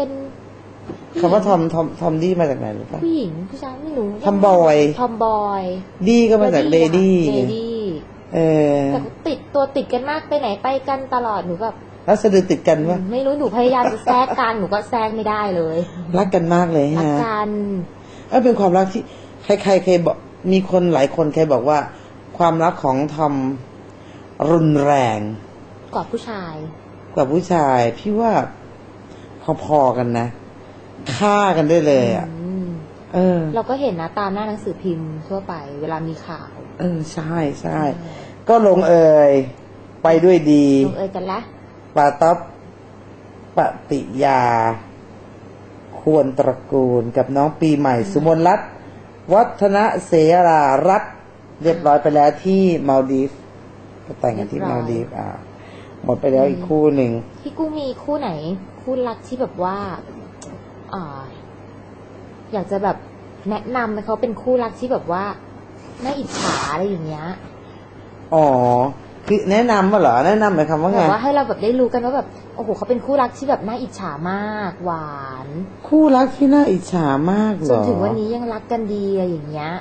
เป็นคำว่าทอมทอมทอมดี้มาจากไหนรู้ปะผู้หญิงผู้ชายไม่รู้ทอมบอยทอมบอยดีก็มาจากเลดี้เลดี้เออแต่ก็ติดตัวติดกันมากไปไหนไปกันตลอดหนูแบบแล้วสะดือติดกันวะไม่รู้หนูพยายามจะแทรกกันหนูก็แทรกไม่ได้เลย รักกันมากเลยรักฮะกันเออเป็นความรักที่ใครๆเคยบอกมีคนหลายคนเคยบอกว่า ความรักของทอมรุนแรงกว่าผู้ชาย กว่าผู้ชาย พี่ว่า พอๆกันนะฆ่ากันได้เลยอะอืมเออ เราก็เห็นนะตามหน้าหนังสือพิมพ์ทั่วไป เวลามีข่าว เออใช่ใช่ก็ลงเอยไปด้วยดีลงเอยกันละปาต๊อบปฏิยา ควรตระกูลกับน้องปีใหม่ สุมนรัตน์วัฒนเสรารัตน์เรียบร้อยไปแล้วที่มาลดีฟก็แต่งกันที่มาลดีฟอ่า หมดไปแล้วอีกคู่หนึ่งพี่กู้มีคู่ไหน คู่รักที่แบบว่าอ่าอยากจะแบบแนะนำให้เขาเป็นคู่รักที่แบบว่าน่าอิจฉาอะไรอย่างเงี้ยอ๋อคือแนะนำมาเหรอแนะนำหมายความว่าไงแบบว่าให้เราแบบได้รู้กันว่าแบบโอ้โหเขาเป็นคู่รักที่แบบน่าอิจฉามากหวาน คู่รักที่น่าอิจฉามากเหจรนอถึงวันนี้ยังรักกันดีอะไรอย่างเงี้ย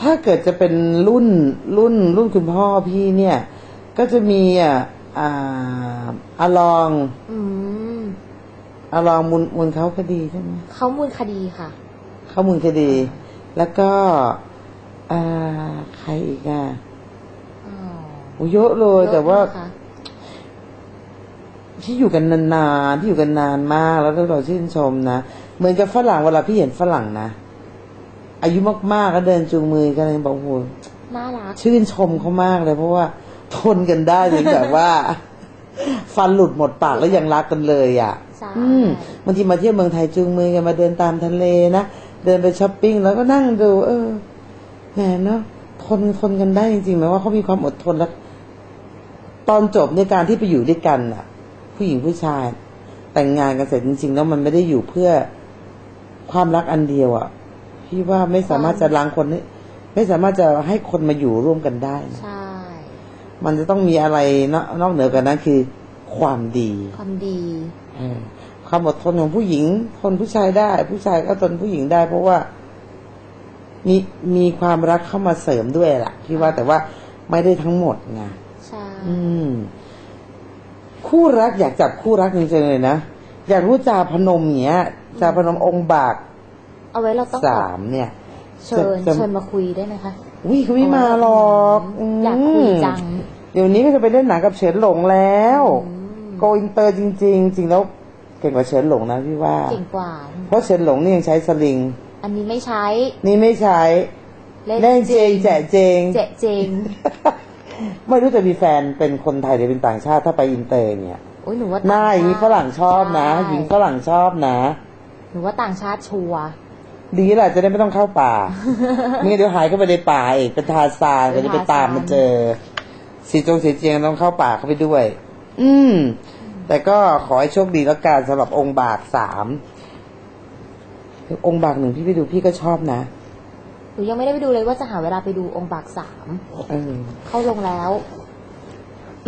ถ้าเกิดจะเป็นรุ่นรุ่นรุ่นคุณพ่อพี่เนี่ย ก็จะมีอะอ่าอาลองอืมอาลองมูลมูลเขาคดีใช่ไหมเขามูลคดีค่ะ เขามูลคดี แล้วก็อ่าใครอีกอะอ๋อโอ้เยอะเลยแต่ว่า เยอะนะคะที่อยู่กันนานๆที่อยู่กันนานมากแล้วเราชื่นชมนะเหมือนกับฝรั่งเวลาพี่เห็นฝรั่งนะอายุมากๆก็เดินจูงมือกันเลยบอกโอ้โหน่ารัก ชื่นชมเขามากเลยเพราะว่า ทนกันได้จนแบบว่า ฟันหลุดหมดปากแล้วยังรักกันเลยอะใช่อืมบางทีมาเที่ยวเมืองไทยจูงมือกันมาเดินตามทะเลนะเดินไปช้อปปิ้งแล้วก็นั่งดู เออแหมเนาะทนทนกันได้จริงๆหมายว่าเขามีความอดทนแล้วตอนจบในการที่ไปอยู่ด้วยกันอะ ผู้หญิงผู้ชาย แต่งงานกันเสร็จจริงๆแล้วมันไม่ได้อยู่เพื่อความรักอันเดียวอะพี่ว่าไม่สามารถจะล้างคนให้ไม่สามารถจะให้คนมาอยู่ร่วมกันได้นะใช่ มันจะต้องมีอะไรนอกนอกเหนือกันนั้นคือ ความดี ความดีเออความอดทนของผู้หญิง ทนผู้ชายได้ ผู้ชายก็ทนผู้หญิงได้ เพราะว่า มีมีความรักเข้ามาเสริมด้วยล่ะพี่ว่าแต่ว่าไม่ได้ทั้งหมดไงใช่อืมคู่รักอยากจับคู่รักจริงๆเลยนะอยากรู้จาพนมเนี้ยจาพนมองค์บาก เอาไว้เราต้องสาแบบมเนี่ยเชิญจะเชิญมาคุยได้ไหมคะวิเขาไม่มาหรอก อยากคุยจัง เดี๋ยวนี้ก็จะไปเล่นหนังกับเฉินหลงแล้วอืมโกอินเตอร์จริง ๆ จริงแล้วเก่งกว่าเฉินหลงนะพี่ว่าเก่งกว่า เพราะเฉินหลงนี่ยังใช้สลิง อันนี้ไม่ใช้ นี่ไม่ใช้ เล่นเจงแจะเจงเจ๊เจงไม่รู้จะมีแฟนเป็นคนไทยหรือเป็นต่างชาติถ้าไปอินเตอร์เนี่ยโอ้ยหนูว่าหน้าอย่างนี้ต่ฝรั่งชอบนะใช่หญิงฝรั่งชอบนะหนูว่าต่างชาติชัวร์ดีแหละจะได้ไม่ต้องเข้าป่าไม่งั้นเดี๋ยวหายเข้าไปในป่าอีกเป็นทาซานก็จะไปตามมาเจอ สีจงสีเจียงต้องเข้าป่าเข้าไปด้วย อืม แต่ก็ขอให้โชคดีแล้วกันสำหรับองค์บากสามองค์บากหนึ่งพี่ไปดูพี่ก็ชอบนะหนูยังไม่ได้ไปดูเลยว่าจะหาเวลาไปดูองค์บากสามเออเข้าลงแล้ว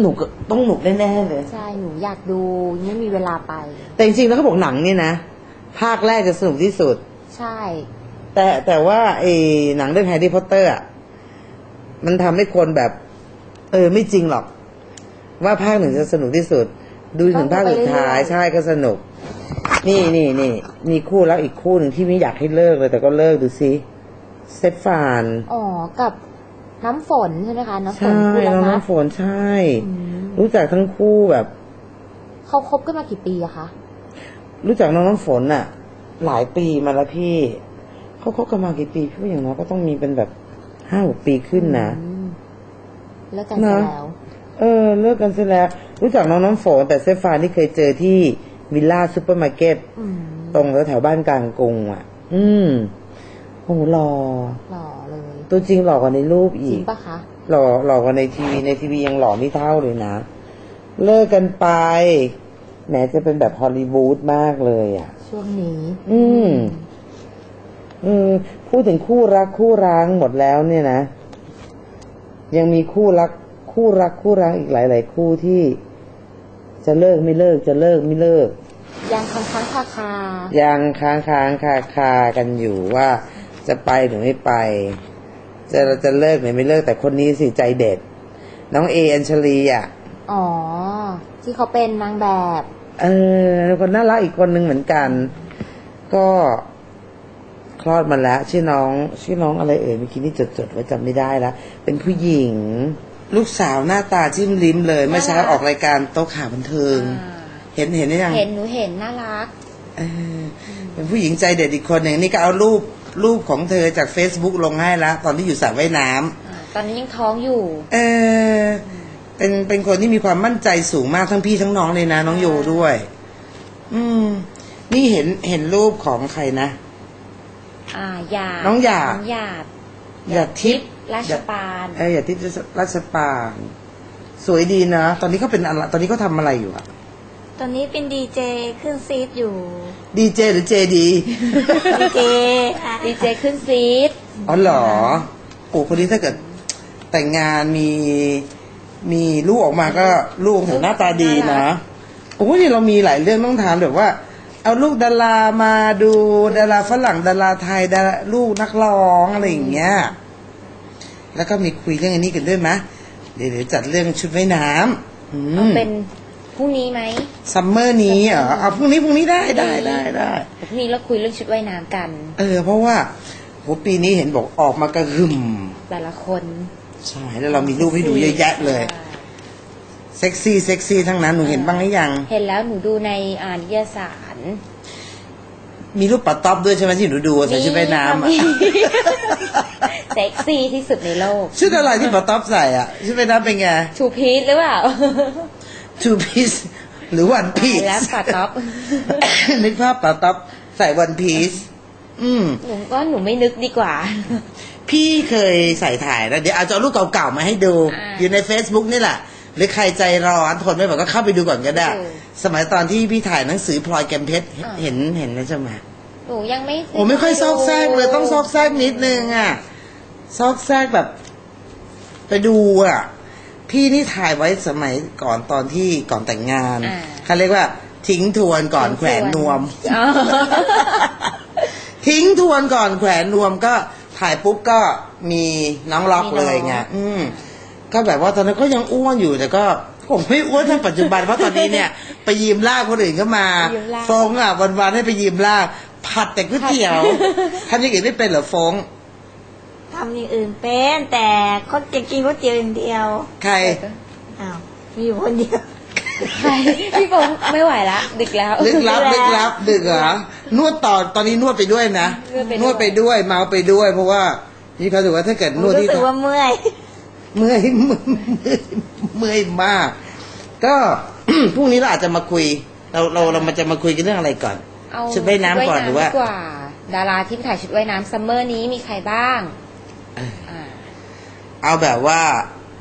หนุกต้องหนุกแน่ๆเลย ใช่หนูอยากดูยังไม่มีเวลาไป แต่จริงๆแล้วเขาบอกหนังเนี่ยนะภาคแรกจะสนุกที่สุด ใช่ แต่แต่ว่าไอ้หนังเรื่องแฮร์รี่พอตเตอร์อะมันทำให้คนแบบ เออ ไม่จริงหรอก ว่าภาคหนึ่งจะสนุกที่สุด ดูถึงภาคสุดท้ายใช่ก็สนุก นี่นี่นี่มีคู่แล้วอีกคู่หนึ่งที่ไม่อยากให้เลิกเลย แต่ก็เลิกดูซิเซฟฟานอ๋อกับน้ำฝนใช่ไหมคะน้ำฝนใช่กุลน้องนัทน้ำฝนใช่อืมรู้จักทั้งคู่แบบเขาคบกันมากี่ปีอะคะรู้จักน้องน้ำฝนน่ะหลายปีมาแล้วพี่เขาคบกันมากี่ปีพี่ว่าอย่างน้อยก็ต้องมีเป็นแบบห้าหกปีขึ้นนะอืม เลิกกันนะไปแล้ว เออ เลิกกันเสียแล้ว รู้จักน้องน้ำฝนแต่เซฟฟานที่เคยเจอที่วิลล่าซูเปอร์มาร์เก็ตอืมตรงแถวๆบ้านกลางกรุงอะ อืมโอ้หล่อหล่อเลยตัวจริงหล่อกว่าในรูปจอีริกงปะคะ หล่อหล่อกว่าในทีวีในทีวียังหล่อไม่เท่าเลยนะ เลิกกันไปแหมจะเป็นแบบฮอลลีวูดมากเลยอะ ช่วงนี้ อืมอืมพูดถึงคู่รักคู่ร้างหมดแล้วเนี่ยนะ ยังมีคู่รักคู่รักคู่ร้างอีกหลาย ๆ คู่ที่จะเลิกไม่เลิกจะเลิกไม่เลิก ยังค้างค้างคาคายังค้างค้างคาคากันอยู่ว่าจะไปหรือไม่ไป จะเราจะเลิกหรือไม่เลิกแต่คนนี้สิใจเด็ด น้องเออัญชลีอะอ๋อ ที่เขาเป็นนางแบบ เออคนน่ารักอีกคนหนึ่งเหมือนกัน ก็ค ลอดมาแล้วชื่อน้อง ชื่อน้องอะไรเอ่ยเมื่อกี้นี่จดจดๆไว้จำไม่ได้ละเป็นผู้หญิง ลูกสาวหน้าตาจิ้มลิ้มเลยเมื่อเช้าออกรายการโต๊ะข่าวบันเทิงอ่าเห็นเห็นหรือยังเห็นหนูเห็นน่ารักเออเป็นผู้หญิงใจเด็ดอีกคนหนึ่งนี่ก็เอารูปรูปของเธอจาก Facebook ลงให้แล้วตอนที่อยู่สระว่ายน้ำอ่าตอนนี้ยังท้องอยู่ เออเป็นเป็นคนที่มีความมั่นใจสูงมากทั้งพี่ทั้งน้องเลยนะ น้องโยด้วย อืม นี่เห็นเห็นรูปของใครนะ อ่าหยาดน้องหยาด น้องหยาดหยาดทิพย์ราชปานเอออย่าทิพย์ราชปานสวยดีนะ ตอนนี้เขาเป็นอะไรตอนนี้เขาทำอะไรอยู่อะตอนนี้เป็นดีเจขึ้นซีดอยู่ดีเจหรือเจดีดีเจค่ะดีเจขึ้นซีดอ๋อเหรอโอ้คนนี้ถ้าเกิดแต่งงานมีมีลูกออกมาก็ลูกหน้าตาดีนะโอ้ยนี่เรามีหลายเรื่องต้องถามแบบว่า เอาลูกดารามาดูดาราฝรั่งดาราไทยดาราลูกนักร้องอะไรอย่างเงี้ย แล้วก็มีคุยเรื่องอันนี้กันด้วยมะเดี๋ยวเดี๋ยวจัดเรื่องชุดว่ายน้ำอืเอามเป็นพรุ่งนี้ไหมซัมเมอร์นี้เหรอเอาพรุ่งนี้พรุ่งนี้ได้ได้ได้ได้ เดี๋ยวพรุ่งนี้เราคุยเรื่องชุดว่ายน้ำกัน เออ เพราะว่าโหปีนี้เห็นบอกออกมากระหึ่มแต่ละคนใช่แล้วเรามีรูปให้ดูเยอะแยะเลยเซ็กซี่เซ็กซี่ทั้งนั้นหนูเห็นบ้างหรือยัง เห็นแล้วหนูดูในอ่านิยสาร มีรูปปัดต๊อบด้วยใช่ไหมที่หนูดูอะใส่ชุดว่ายน้ำอะมีเซ็กซี่ที่สุดในโลก ชุดอะไรที่ปัดต๊อบใส่อะชุดว่ายน้ำเป็นไงชูพีชหรือเปล่า two piece หรือ one ตาย piece แล้วปัดต๊อบ นึกภาพปัดต๊อบใส่ one piece อืมหนูก็หนูไม่นึกดีกว่า พี่เคยใส่ถ่ายแล้วเดี๋ยวเอาจะเอารูปเก่าๆมาให้ดูอ่าอยู่ใน Facebook นี่แหละ หรือใครใจร้อนทนไม่ไหวก็เข้าไปดูก่อนก็ได้เออสมัยตอนที่พี่ถ่ายหนังสือพลอยแกมเพชรอ่าเห็นเห็นแล้วใช่ไหมหนูยังไม่โอ้ไม่ค่อยซอกแซกเลยต้องซอกแซกนิดนึงอะซอกแซกแบบ ไปดูอะพี่นี่ถ่ายไว้สมัยก่อนตอนที่ก่อนแต่งงานอ่าเขาเรียกว่า ทิ้งทวนก่อนแขวนนวมอ๋อทิ้งทวนก่อนแขวนนวมก็ถ่ายปุ๊บก็มีน้องล็อกเลยไงอืม ก็แบบว่าตอนนั้นก็ยังอ้วนอยู่แต่ก็คงไม่อ้วนเท่าปัจจุบันเพราะตอนนี้เนี่ย ไปยืมลากคนอื่นก็มายืมลากฟงอะวันๆให้ไปยืมลากผัดแต่ก๋วยเตี๋ยวทำอย่างอื่นไม่เป็นเหรอฟงทำอย่างอื่นเป็นแต่เขาจะกินก๋วยเตี๋ยวอย่างเดียว ใครอ้าวมีอยู่คนเดียวใครพี่ผมไม่ไหวละดึกแล้วลึกลับลึกลับดึกเหรอนวดต่อตอนนี้นวดไปด้วยนะนวดไปด้วยนวดไปด้วยเมาไปด้วย เพราะว่านี่เขาถือว่าถ้าเกิดนวดรู้ที่สึกว่าเมื่อย เมื่อยเมื่อยเมื่อยมาก ก็พรุ่งนี้เราอาจจะมาคุย เราเราเรามาจะมาคุยกันเรื่องอะไรก่อน เอาชุดว่ายน้ำก่อนหรือว่าชุดยน้ำดีกว่าดาราที่ไปถ่ายชุดว่ายน้ำซัมเมอร์นี้มีใครบ้างเอออ่าเอาแบบว่า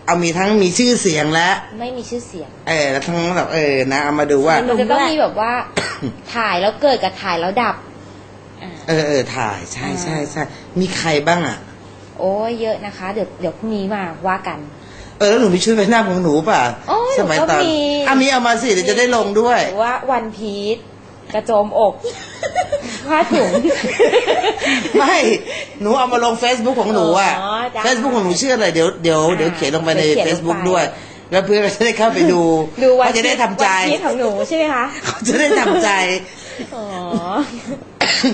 เอามีทั้งมีชื่อเสียงและไม่มีชื่อเสียง เออแล้วทั้งแบบเออนะเอามาดูว่าหนุ่มันมจะต้องด้วยมีแบบว่า ถ่ายแล้วเกิดกับถ่ายแล้วดับอ่าเออเออถ่ายใช่อ่าใช่ใช่มีใครบ้างอะ โอ้ยเยอะนะคะ เดี๋ยวเดี๋ยวพรุ่งนี้มาว่ากัน เออแล้วหนูมีชุดว่ายน้ำของหนูป่ะโอ้ยสมัยหนูตก็อนมี อะมีเอามาสิเดี๋ยวจะได้ลงด้วย หรือว่าวันพีชกระโจมอกผ้าถุง ไม่ หนูเอามาลง Facebook ของหนูอะ อ๋อจ้ะ Facebook ของหนูชื่ออะไรเดี๋ยวเดี๋ยวอ่าเดี๋ยวเขียนลงไปใน เดี๋ยวเขียนลงไป Facebook ด้วย แล้วเพื่อนก็จะได้เข้าไปดูดูวันเขาจะได้ทำใจ วันพีชของหนูใช่ไหมคะเขาจะได้ทำใจ อ๋อ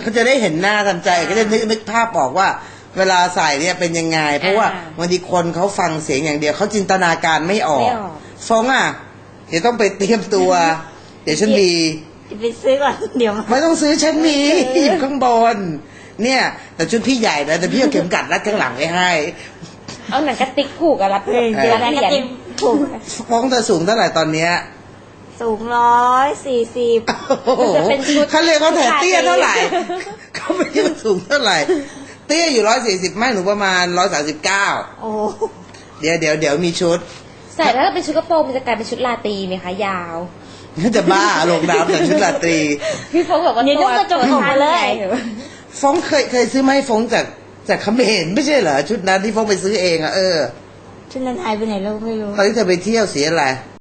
เขาจะได้เห็นหน้าทำใจ ก็จะนึกนึกภาพบอกว่า เวลาใส่เนี่ยเป็นยังไง เพราะว่าอ่าบางทีคนเขาฟังเสียงอย่างเดียวเขาจินตนาการไม่ออกไม่ออก ฟองอะเดี๋ยวต้องไปเตรียมตัว เดี๋ยวฉันมีไปซื้อก่อนเดี๋ยวมาไม่ต้องซื้อฉันมีอยู่ข้างบน เนี่ย แต่ชุดพี่ใหญ่นะแต่พี่เอาเข็มกัดรัดข้างหลังไว้ให้ เอาหนังกระติกผูกกับรัดเออเดี๋ยวรัดนะเหก็รียญติมถูกฟ้องเธอสูงเท่าไหร่ตอนเนี้ยสูงร้อยสี่สิบโอ้โหจะเป็นชุดเขาเรียกว่าแต่เตี้ยเท่าไหร่ชาตรีเขาไม่เรียกว่าสูงเท่าไหร่เตี้ยอยู่ร้อยสี่สิบไม่หนูประมาณร้อยสาสิบเก้าโอ้โหเดี๋ยวเดี๋ยวเดี๋ยวมีชุด ใส่แล้วเป็นชุดกระโปรงมันจะกลายเป็นชุดลาตรีไหมคะยาวจะบ้าลงน้ำแต่ชุดราตรีพี่ฟงบอกว่าเดี๋ยวตัต้วองกระจกตัวขาเลยใหญ่ฟ้องเคยเคยซื้อมาให้ฟ้องจากจากเขมรไม่ใช่เหรอชุดนั้นที่ฟ้องไปซื้อเองอะเออชุดนั้นหายไปไหนแล้วไม่รู้ตอนที่เธอไปเที่ยวสีอะไร